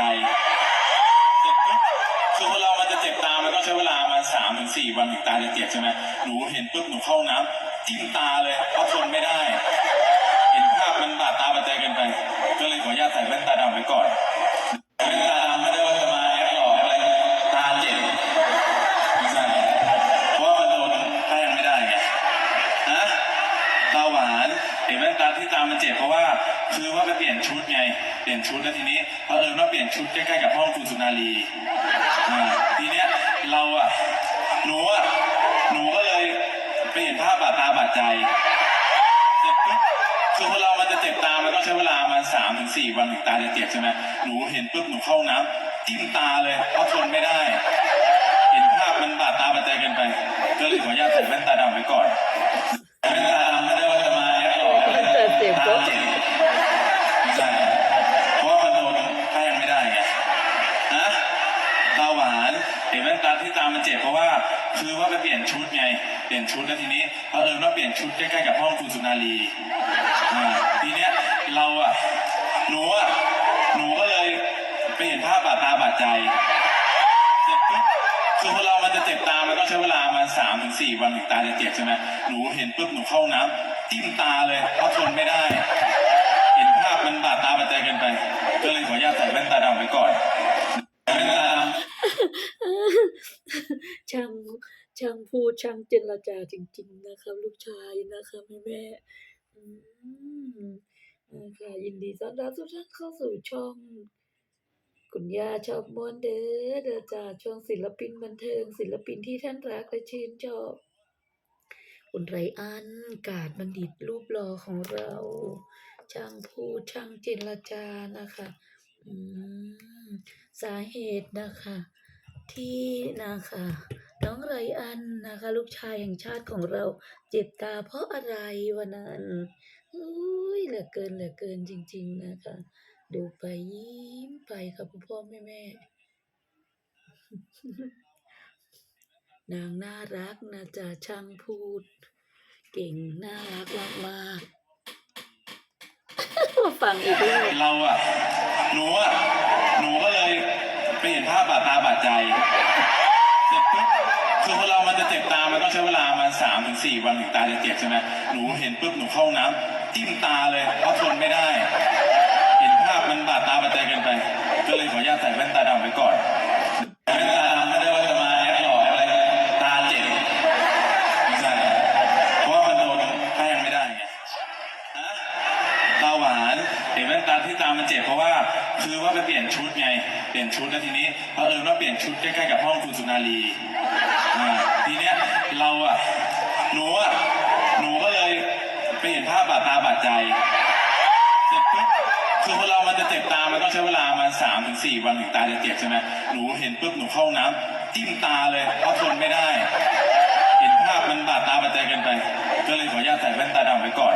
ใจเสร็จปุ๊บคือคนเรามันจะเจ็บตา มันต้องใช้เวลามาสามถึงสี่วันถึงตาจะเจ็บใช่ไหมหนูเห็นปุ๊บหนูเข้าห้องน้ำจิ้มตาเลยเพราะทนไม่ได้ ตาที่ตามันเจ็บเพราะว่า คือว่าไปเปลี่ยนชุดไง เปลี่ยนชุดแล้วทีนี้เผอิญว่าเปลี่ยนชุดใกล้ๆกับห้องคุณสุนารีอ่าทีเนี้ยเราอะหนูอะหนูก็เลยไปเห็นภาพบาดตาบาดใจเสร็จปุ๊บคือคนเรามันจะเจ็บตา มันต้องใช้เวลามาสามถึงสี่วันถึงตาจะเจ็บใช่ไหมหนูเห็นปุ๊บหนูเข้าน้ำจิ้มตาเลยเพราะทนไม่ได้ เห็นภาพมันบาดตาบาดใจเกินไป ก็เลยขออนุญาตใส่แว่นตา มันเจ็บเพราะว่าคือว่าไปเปลี่ยนชุดไง เปลี่ยนชุดแล้วทีนี้เผอิญว่าเปลี่ยนชุดใกล้ๆกับห้องคุณสุนารีอ่าทีเนี้ยเราอะหนูอะหนูก็เลยไปเห็นภาพบาดตาบาดใจเสร็จปุ๊บคือคนเรามันจะเจ็บตา มันต้องใช้เวลามาสามถึงสี่วันถึงตาจะเจ็บใช่ไหมหนูเห็นปุ๊บหนูเข้าห้องน้ำจิ้มตาเลยเพราะทนไม่ได้ เห็นภาพมันบาดตาบาดใจเกินไป ก็เลยขออนุญาตใส่แว่นตาดำไว้ก่อนแว่นตาดำ ช่าง ช่างพูดช่างเจรจาจริง ๆ นะครับ ลูกชายนะคะแม่แม่นะคะยินดีต้อนรับทุกท่านเข้าสู่ช่อง คุณย่าชอบมวนเด้อเด้อจ้าช่องศิลปินบันเทิง ศิลปินที่ท่านรักและชื่นชอบคุณไรอันกาดบัณฑิตรูปหล่อของเรา ช่างพูดช่างเจรจานะคะสาเหตุนะคะ ที่นะคะ น้องไรอันนะคะ ลูกชายแห่งชาติของเรา เจ็บตาเพราะอะไรวันนั้นอุ้ยเหลือเกินเหลือเกินจริง ๆ นะคะ ดูไปยิ้มไปค่ะพ่อพ่อแม่แม่นางน่ารักนะจ๊ะช่างพูด เก่งน่ารักมากๆมาฟังอีกแล้วเราอะหนูอะหนูก็เลยไปเห็นภาพบาดตาบาดใจเสร็จปุ๊บ คือคนเรามันจะเจ็บตา มันต้องใช้เวลามาสามถึงสี่วันถึงตาจะเจ็บใช่ไหมหนูเห็นปุ๊บหนูเข้าน้ำจิ้มตาเลยเพราะทนไม่ได้ เห็นภาพมันบาดตาบาดใจเกินไป ก็เลยขออนุญาตใส่แว่นตาดำไว้ก่อนแว่นตาดำไม่ได้ว่าจะมาแอปหลออะไรตาเจ็บไม่ใช่เพราะว่ามันโดนแป้งไม่ได้ไงตาหวาน สีแว่นตาที่ตามมันเจ็บเพราะว่าคือว่าไปเปลี่ยนชุดไง เปลี่ยนชุดแล้วทีนี้พอเอิญว่าเปลี่ยนชุดใกล้ๆกับห้องคุณสุนารีอ่าทีเนี้ยเราอะหนูอะหนูก็เลยไปเห็นภาพบาดตาบาดใจเจ็บปุ๊บคือคนเรามันจะเจ็บตา มันต้องใช้เวลามันสามถึงสี่วันถึงตาจะเจ็บใช่ไหมหนูเห็นปุ๊บหนูเข้าน้ำจิ้มตาเลยเพราะทนไม่ได้ เห็นภาพมันบาดตาบาดใจกันไป ก็เลยขออนุญาตใส่แว่นตาดำไว้ก่อน